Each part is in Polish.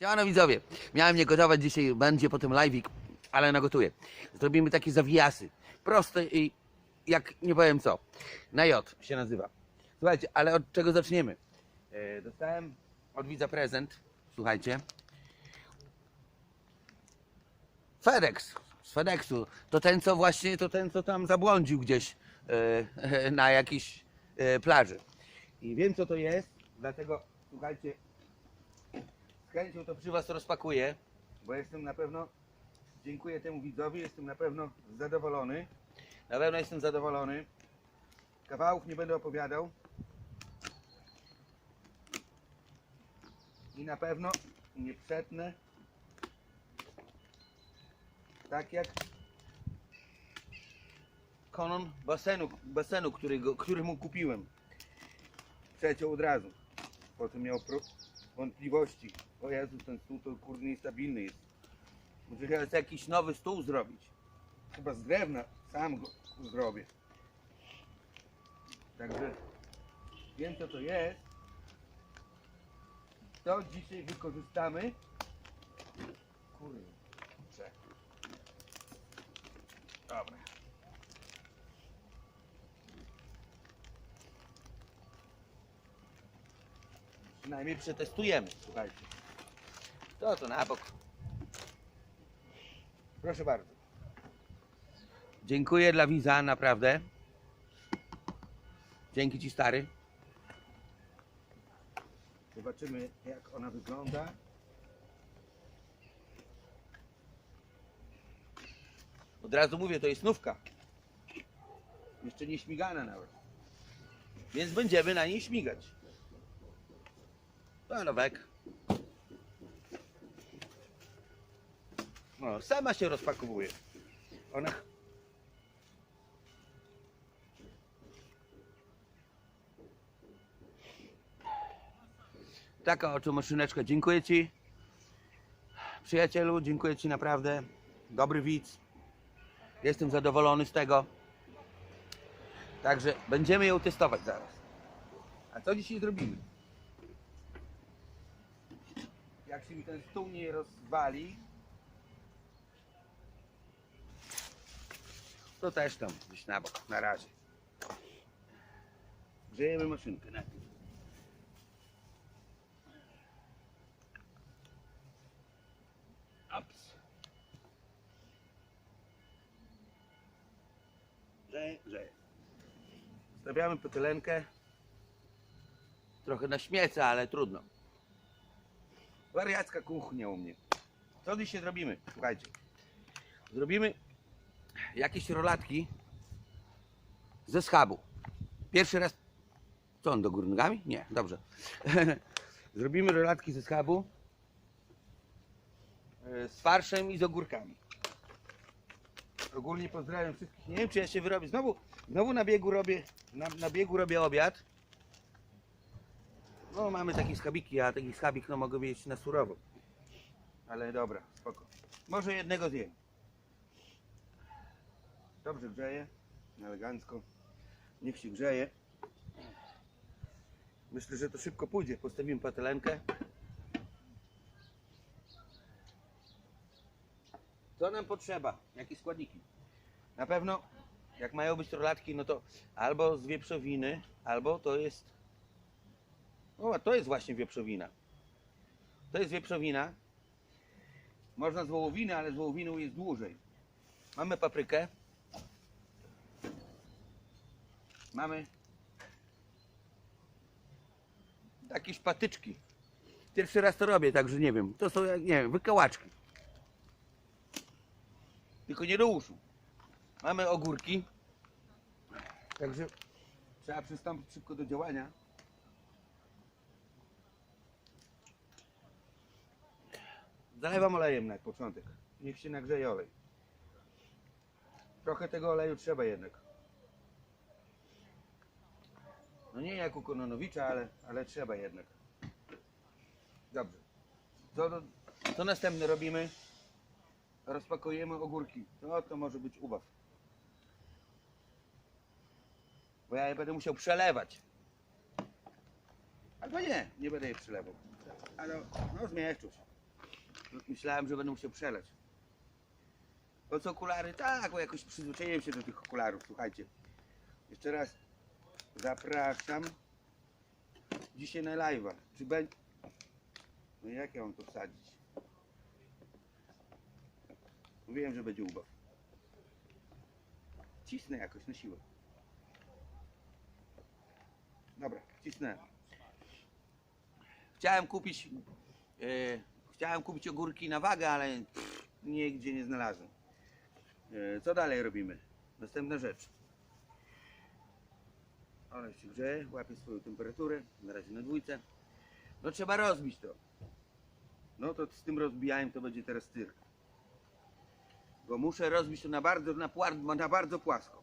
Siemano widzowie, miałem nie gotować dzisiaj, będzie potem live'ik, ale nagotuję. Zrobimy takie zawijasy, proste i jak nie powiem co. Na J się nazywa. Słuchajcie, ale od czego zaczniemy? E, dostałem od widza prezent, słuchajcie. FedEx, z FedExu. To ten, co właśnie, to ten, co tam zabłądził gdzieś e, na jakiejś e, plaży. I wiem, co to jest, dlatego słuchajcie, chęcią to przy Was rozpakuję, bo jestem na pewno, dziękuję temu widzowi, jestem na pewno zadowolony. Na pewno jestem zadowolony. Kawałów nie będę opowiadał. I na pewno nie przetnę tak jak konon basenu, basenu którego, który mu kupiłem. Przeciął od razu. Potem miał wątpliwości. O Jezu, ten stół to kurde niestabilny jest. Muszę teraz jakiś nowy stół zrobić. Chyba z drewna sam go zrobię. Także wiem co to jest. To dzisiaj wykorzystamy. Kurde. Dobra. Przynajmniej przetestujemy, słuchajcie. To to na bok. Proszę bardzo. Dziękuję dla widza, naprawdę. Dzięki Ci stary. Zobaczymy jak ona wygląda. Od razu mówię, to jest nówka. Jeszcze nie śmigana nawet. Więc będziemy na niej śmigać. To No, sama się rozpakowuje. Ona. Taka oto maszyneczka. Dziękuję Ci. Przyjacielu, dziękuję Ci naprawdę. Dobry widz. Jestem zadowolony z tego. Także będziemy ją testować zaraz. A co dzisiaj zrobimy? Jak się mi ten stół nie rozwali, to też tam gdzieś na bok, na razie. Grzejemy maszynkę najpierw. Ups. Grzeje, grzeje. Stawiamy petelenkę. Trochę na śmiece, ale trudno. Wariacka kuchnia u mnie. Co dzisiaj zrobimy? Słuchajcie. Zrobimy jakieś rolatki ze schabu. Pierwszy raz. Co on do góry nogami? Nie, dobrze. Zrobimy rolatki ze schabu e, z farszem i z ogórkami. Ogólnie pozdrawiam wszystkich. Nie wiem, czy ja się wyrobię. Znowu, znowu na biegu robię, na, na biegu robię obiad. No, mamy takie schabiki, a taki schabik no mogę mieć na surowo. Ale dobra, spoko. Może jednego zjem. Dobrze grzeje, elegancko. Niech się grzeje. Myślę, że to szybko pójdzie. Postawimy patelenkę. Co nam potrzeba? Jakie składniki? Na pewno, jak mają być rolatki, no to albo z wieprzowiny, albo to jest. O, to jest właśnie wieprzowina. To jest wieprzowina. Można z wołowiny, ale z wołowiną jest dłużej. Mamy paprykę. Mamy jakieś patyczki. Pierwszy raz to robię, także nie wiem. To są, nie wiem, wykałaczki. Tylko nie do uszu. Mamy ogórki. Także trzeba przystąpić szybko do działania. Zalewam olejem na początek. Niech się nagrzeje olej. Trochę tego oleju trzeba jednak. No nie jak u Kononowicza, ale, ale trzeba jednak. Dobrze. Co, co następne robimy? Rozpakujemy ogórki. No to może być ubaw. Bo ja je będę musiał przelewać. Albo nie, nie będę je przelewał. Ale no zmieszczą się. myślałem, że będę musiał przelać. Po co okulary? Tak, bo jakoś przyzwyczaiłem się do tych okularów, słuchajcie. Jeszcze raz zapraszam dzisiaj na live'a. Czy będzie... No jak ja mam to wsadzić? Mówiłem, że będzie ubaw. Cisnę jakoś na siłę. Dobra, cisnę. Chciałem kupić e, chciałem kupić ogórki na wagę, ale pff, nigdzie nie znalazłem. E, co dalej robimy? Następna rzecz. Ona się grzeje, łapie swoją temperaturę, na razie na dwójce. No trzeba rozbić to. No to z tym rozbijaniem to będzie teraz tyrk. Bo muszę rozbić to na bardzo, na, na bardzo płasko.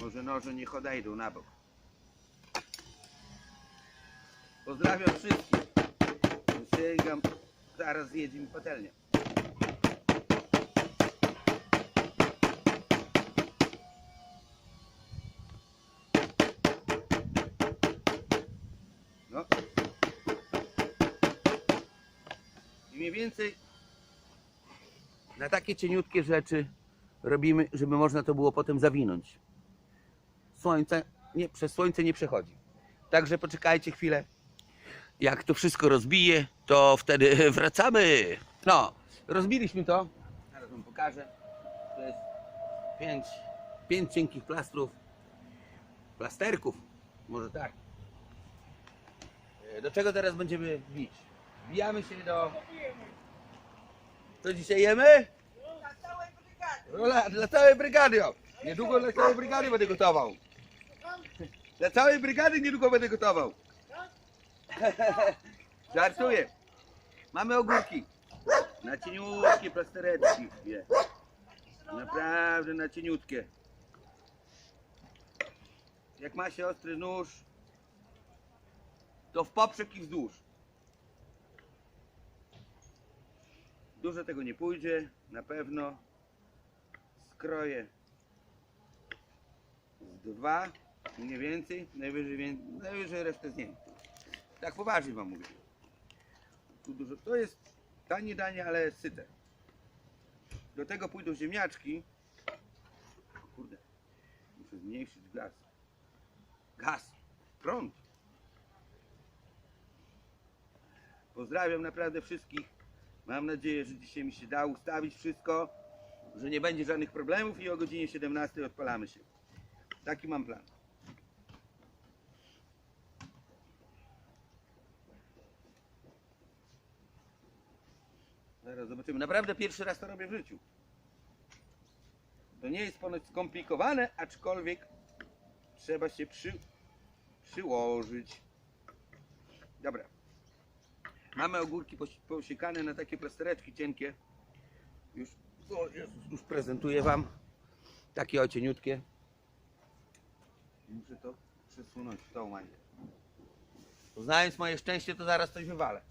Może noże niech odejdą na bok. Pozdrawiam wszystkich. Sięgam, zaraz zjedzie mi patelnia. I mniej więcej na takie cieniutkie rzeczy robimy, żeby można to było potem zawinąć. Słońce, nie, przez słońce nie przechodzi. Także poczekajcie chwilę. Jak to wszystko rozbije, to wtedy wracamy. No, rozbiliśmy to. Zaraz wam pokażę. To jest pięć, pięć cienkich plastrów. Plasterków. Może tak. Do czego teraz będziemy bić? Wbijamy się do... Co dzisiaj jemy? No, Dla, dla całej brygady. Niedługo dla całej brygady będę gotował. Dla całej brygady niedługo będę gotował. Żartuję. Mamy ogórki. Na cieniutkie plastereczki. Naprawdę na cieniutkie. Jak ma się ostry nóż, to w poprzek i wzdłuż. Dużo tego nie pójdzie, na pewno. Skroję z dwa, nie więcej, najwyżej, najwyżej resztę zjem. Tak poważnie wam mówię. Tu dużo, to jest tanie danie, ale syte. Do tego pójdą ziemniaczki. Kurde, muszę zmniejszyć gaz. Gaz, prąd. Pozdrawiam naprawdę wszystkich. Mam nadzieję, że dzisiaj mi się da ustawić wszystko, że nie będzie żadnych problemów i o godzinie 17 odpalamy się. Taki mam plan. Zaraz zobaczymy. Naprawdę pierwszy raz to robię w życiu. To nie jest ponoć skomplikowane, aczkolwiek trzeba się przy, przyłożyć. Dobra. Mamy ogórki posi- posiekane na takie plastereczki cienkie. Już, o Jezus, już prezentuję Wam. Takie ocieniutkie. Muszę to przesunąć w tą manię. Poznając moje szczęście, to zaraz coś wywalę.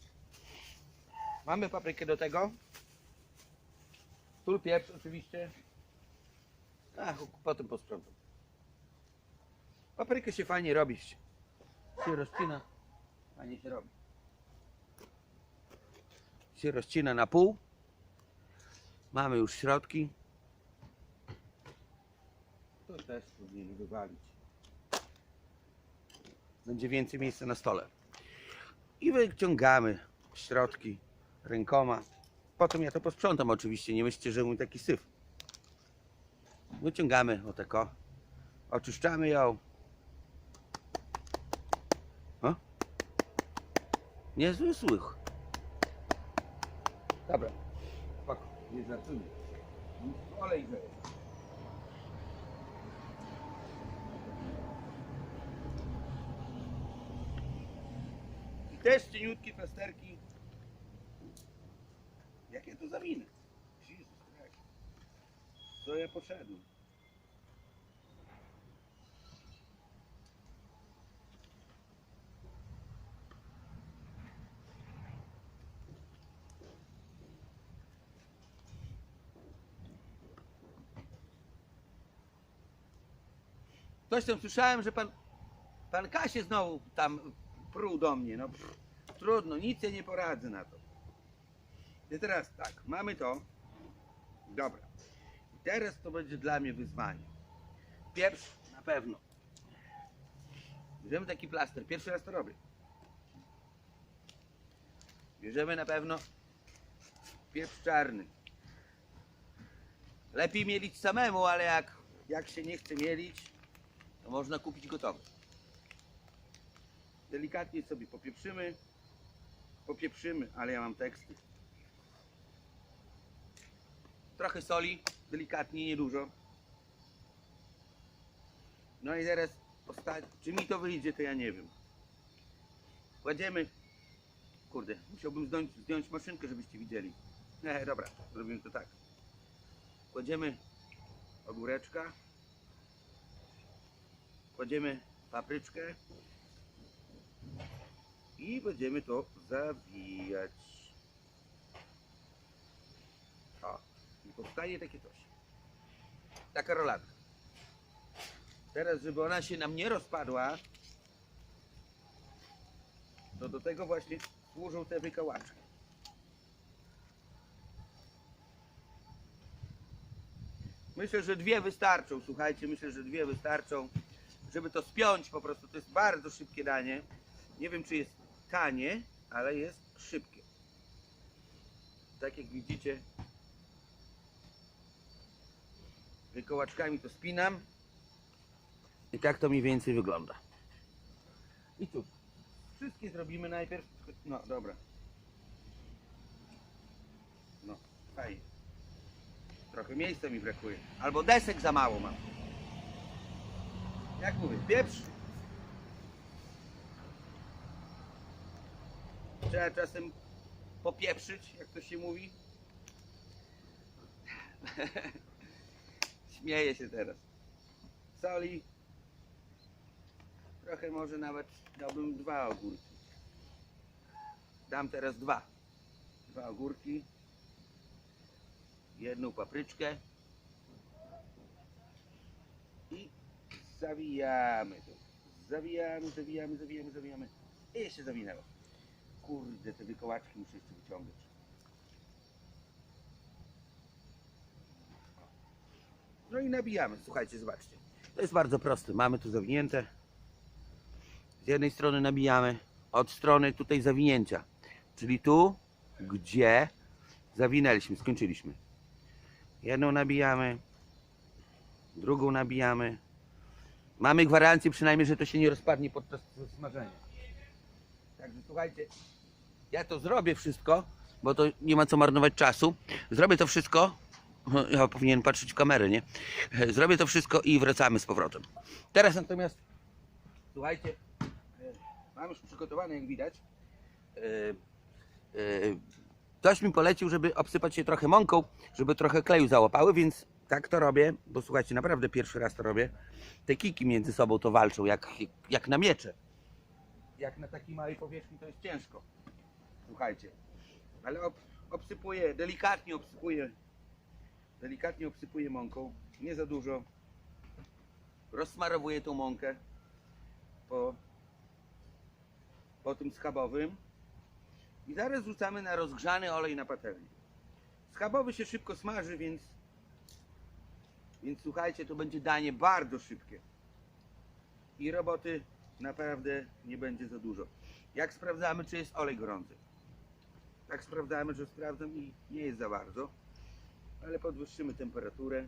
Mamy paprykę do tego. Sól, pieprz oczywiście. Ach, potem posprzątam. Paprykę się fajnie robi. Się rozcina. Fajnie się robi. Się rozcina na pół. Mamy już środki. To też powinien wywalić. Będzie więcej miejsca na stole. I wyciągamy środki rękoma. Potem ja to posprzątam oczywiście, nie myślcie, że mój taki syf. Wyciągamy o tako. Oczyszczamy ją. O? Niezły słych. Dobra. Spoko, nie żartuję. Olej grzeje. I też cieniutkie plasterki. Jakie to zawiny? Jezus Christ. Co ja poszedłem? Tam słyszałem, że pan, pan Kasie znowu tam pruł do mnie. No, pff. trudno, nic ja nie poradzę na to. I teraz tak, mamy to. Dobra. Teraz to będzie dla mnie wyzwanie. Pierwszy na pewno. Bierzemy taki plaster. Pierwszy raz to robię. Bierzemy na pewno pieprz czarny. Lepiej mielić samemu, ale jak, jak się nie chce mielić, można kupić gotowy. Delikatnie sobie popieprzymy. Popieprzymy, ale ja mam teksty. Trochę soli, delikatnie, niedużo. No i teraz, czy mi to wyjdzie, to ja nie wiem. Kładziemy, kurde, musiałbym zdjąć, zdjąć maszynkę, żebyście widzieli. Nie, dobra, zrobimy to tak. Kładziemy ogóreczka, kładziemy papryczkę i będziemy to zawijać. O, i powstaje takie coś. Taka roladka. Teraz, żeby ona się nam nie rozpadła, to do tego właśnie służą te wykałaczki. Myślę, że dwie wystarczą, słuchajcie, myślę, że dwie wystarczą, żeby to spiąć po prostu. To jest bardzo szybkie danie. Nie wiem, czy jest tanie, ale jest szybkie. Tak jak widzicie, wykołaczkami to spinam. I tak to mniej więcej wygląda. I cóż, wszystkie zrobimy najpierw. No, dobra. No, fajnie. Trochę miejsca mi brakuje. Albo desek za mało mam. Jak mówię, pieprz. Trzeba czasem popieprzyć, jak to się mówi. Śmieję się teraz. Soli. Trochę może nawet dałbym dwa ogórki. Dam teraz dwa. Dwa ogórki. Jedną papryczkę. Zawijamy. Zawijamy, zawijamy, zawijamy, zawijamy. I jeszcze zawinęło. Kurde, te wykołaczki muszę jeszcze wyciągnąć. No i nabijamy. Słuchajcie, zobaczcie. To jest bardzo proste. Mamy tu zawinięte. Z jednej strony nabijamy, od strony tutaj zawinięcia. Czyli tu, gdzie zawinęliśmy, skończyliśmy. Jedną nabijamy, drugą nabijamy. Mamy gwarancję przynajmniej, że to się nie rozpadnie podczas smażenia. Także słuchajcie, ja to zrobię wszystko, bo to nie ma co marnować czasu. Zrobię to wszystko. Ja powinien patrzeć w kamerę, nie? Zrobię to wszystko i wracamy z powrotem. Teraz natomiast, słuchajcie, e, mam już przygotowane, jak widać. E, e, Ktoś mi polecił, żeby obsypać się trochę mąką, żeby trochę kleju załapały, więc tak to robię, bo słuchajcie, naprawdę pierwszy raz to robię. Te kiki między sobą to walczą, jak, jak na miecze. Jak na takiej małej powierzchni to jest ciężko. Słuchajcie. Ale ob, obsypuję, delikatnie obsypuję. Delikatnie obsypuję mąką, nie za dużo. Rozsmarowuję tą mąkę po, po tym schabowym. I zaraz rzucamy na rozgrzany olej na patelnię. Schabowy się szybko smaży, więc, więc słuchajcie, to będzie danie bardzo szybkie. I roboty naprawdę nie będzie za dużo. Jak sprawdzamy, czy jest olej gorący? Tak sprawdzamy, że sprawdzam i nie jest za bardzo. Ale podwyższymy temperaturę.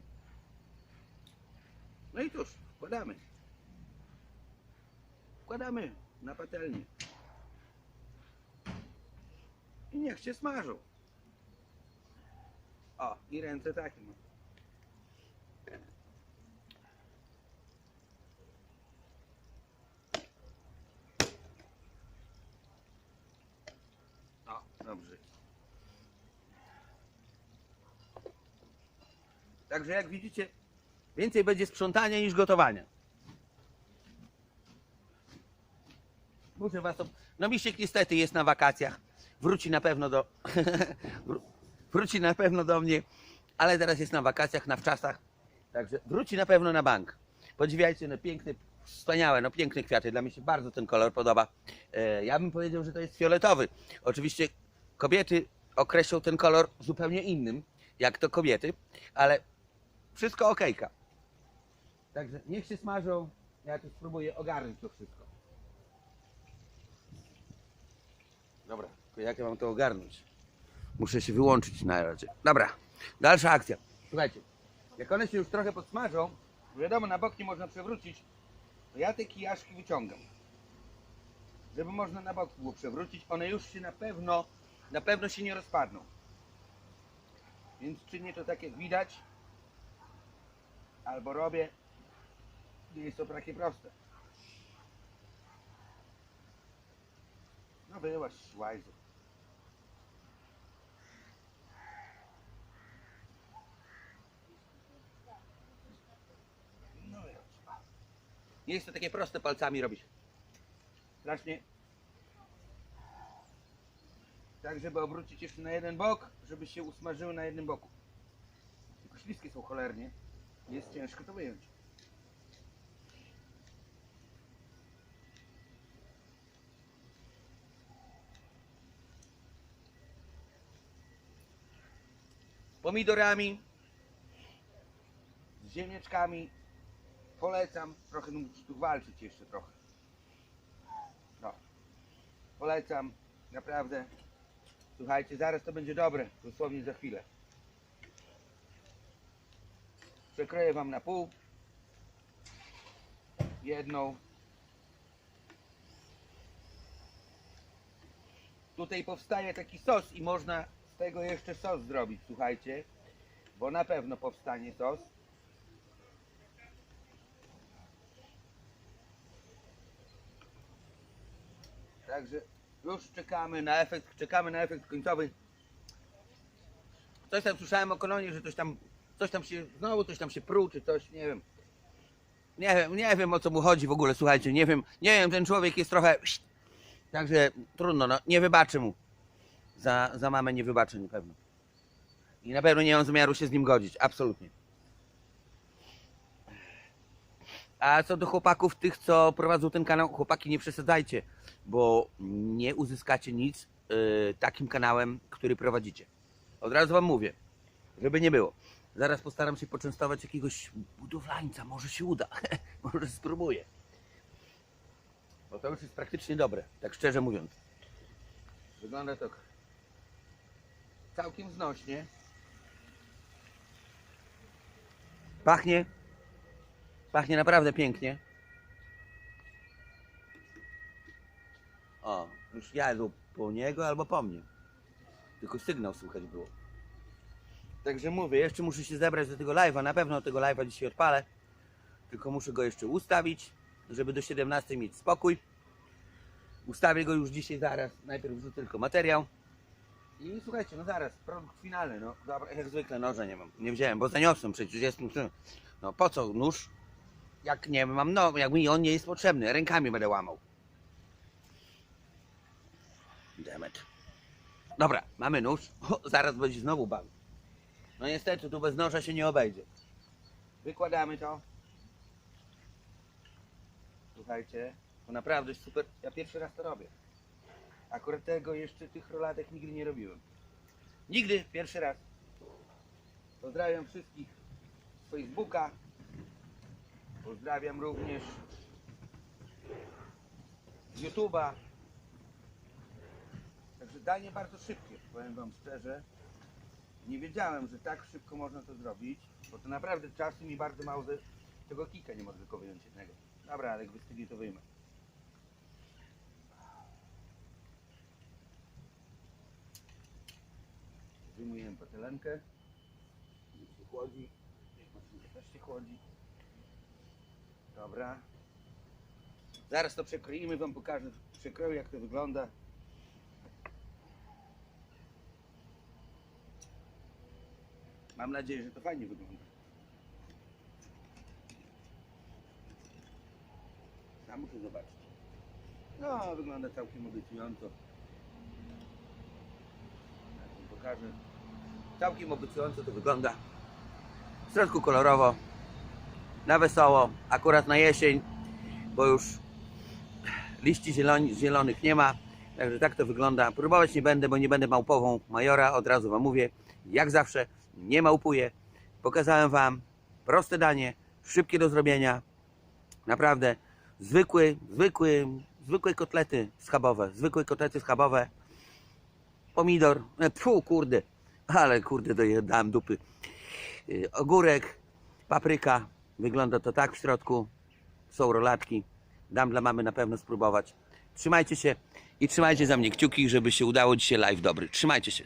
No i cóż, wkładamy. Wkładamy na patelnię. I niech się smażą. O, i ręce takie mam. O, dobrze. Także jak widzicie, więcej będzie sprzątania niż gotowania. Muszę was. Ob... No Misiek niestety jest na wakacjach. Wróci na pewno do. wró- wróci na pewno do mnie, ale teraz jest na wakacjach, na wczasach. Także wróci na pewno na bank. Podziwiajcie na piękne wspaniałe, no piękne kwiaty. Dla mnie się bardzo ten kolor podoba. E, Ja bym powiedział, że to jest fioletowy. Oczywiście kobiety określą ten kolor zupełnie innym, jak to kobiety, ale wszystko okejka. Także niech się smażą, ja tu spróbuję ogarnąć to wszystko. Dobra, to jak ja mam to ogarnąć? Muszę się wyłączyć na razie. Dobra, dalsza akcja. Słuchajcie, jak one się już trochę podsmażą, wiadomo, na bok nie można przewrócić, to ja te kijaszki wyciągam. Żeby można na bok było przewrócić, one już się na pewno, na pewno się nie rozpadną. Więc czynię to tak jak widać, albo robię, nie jest to takie proste. No byłaś łajzu. No. Nie jest to takie proste palcami robić. Strasznie. Tak, żeby obrócić jeszcze na jeden bok, żeby się usmażyły na jednym boku. Tylko śliskie są cholernie. Jest ciężko to wyjąć. Pomidorami, z ziemniaczkami polecam. Trochę no, musisz tu walczyć jeszcze trochę. No. Polecam. Naprawdę. Słuchajcie, zaraz to będzie dobre. Dosłownie za chwilę. Przekroję wam na pół. Jedną. Tutaj powstaje taki sos i można z tego jeszcze sos zrobić, słuchajcie. Bo na pewno powstanie sos. Także już czekamy na efekt, czekamy na efekt końcowy. Coś tam słyszałem o kolonie, że coś tam, coś tam się, znowu coś tam się pruł, czy coś, nie wiem. Nie wiem, nie wiem o co mu chodzi w ogóle, słuchajcie, nie wiem, nie wiem, ten człowiek jest trochę, także trudno, no, nie wybaczę mu. Za, za mamę nie wybaczę na pewno. I na pewno nie mam zamiaru się z nim godzić, absolutnie. A co do chłopaków, tych co prowadzą ten kanał, chłopaki nie przesadzajcie, bo nie uzyskacie nic y, takim kanałem, który prowadzicie. Od razu wam mówię, żeby nie było. Zaraz postaram się poczęstować jakiegoś budowlańca, może się uda, może spróbuję. Bo to już jest praktycznie dobre, tak szczerze mówiąc. Wygląda to całkiem znośnie. Pachnie Pachnie naprawdę pięknie. O, już jadą po niego albo po mnie. Tylko sygnał słychać było. Także mówię, jeszcze muszę się zebrać do tego live'a. Na pewno tego live'a dzisiaj odpalę. Tylko muszę go jeszcze ustawić, żeby do 17 mieć spokój. Ustawię go już dzisiaj zaraz. Najpierw wrzucę tylko materiał. I słuchajcie, no zaraz, produkt finalny, no dobra, jak zwykle noża nie mam, nie wziąłem, bo zaniosłem przecież, jestem, no po co nóż, jak nie mam, no jak mi on nie jest potrzebny, rękami będę łamał. Demet. Dobra, mamy nóż, o, zaraz będzie znowu ban. No niestety, tu bez noża się nie obejdzie. Wykładamy to. Słuchajcie, to naprawdę super, ja pierwszy raz to robię. Akurat tego jeszcze tych roladek nigdy nie robiłem. Nigdy, pierwszy raz. Pozdrawiam wszystkich z Facebooka. Pozdrawiam również YouTube'a. Także danie bardzo szybkie, powiem Wam szczerze. Nie wiedziałem, że tak szybko można to zrobić, bo to naprawdę czasu mi bardzo mało ze tego kika nie mogę tylko wyjąć jednego. Dobra, ale jak wystygnie to wyjmę. Wyjmujemy patelenkę. Niech chłodzi. Też się chłodzi. Dobra. Zaraz to przekroimy, wam pokażę przekroju jak to wygląda. Mam nadzieję, że to fajnie wygląda. Sam muszę zobaczyć. No, wygląda całkiem obiecująco. Ja pokażę. Całkiem obiecująco to wygląda. W środku kolorowo. Na wesoło, akurat na jesień. bo już liści zieloni, zielonych nie ma. Także tak to wygląda. Próbować nie będę, bo nie będę małpową majora. Od razu Wam mówię, jak zawsze, nie małpuję. Pokazałem Wam proste danie, szybkie do zrobienia. Naprawdę zwykły, zwykły, zwykłe kotlety schabowe, zwykłe kotlety schabowe. Pomidor, e, pfu, kurde, ale kurde, dojadałem dupy. Y, Ogórek, papryka, wygląda to tak w środku. Są rolatki. Dam dla mamy na pewno spróbować. Trzymajcie się i trzymajcie za mnie kciuki, żeby się udało dzisiaj live dobry. Trzymajcie się.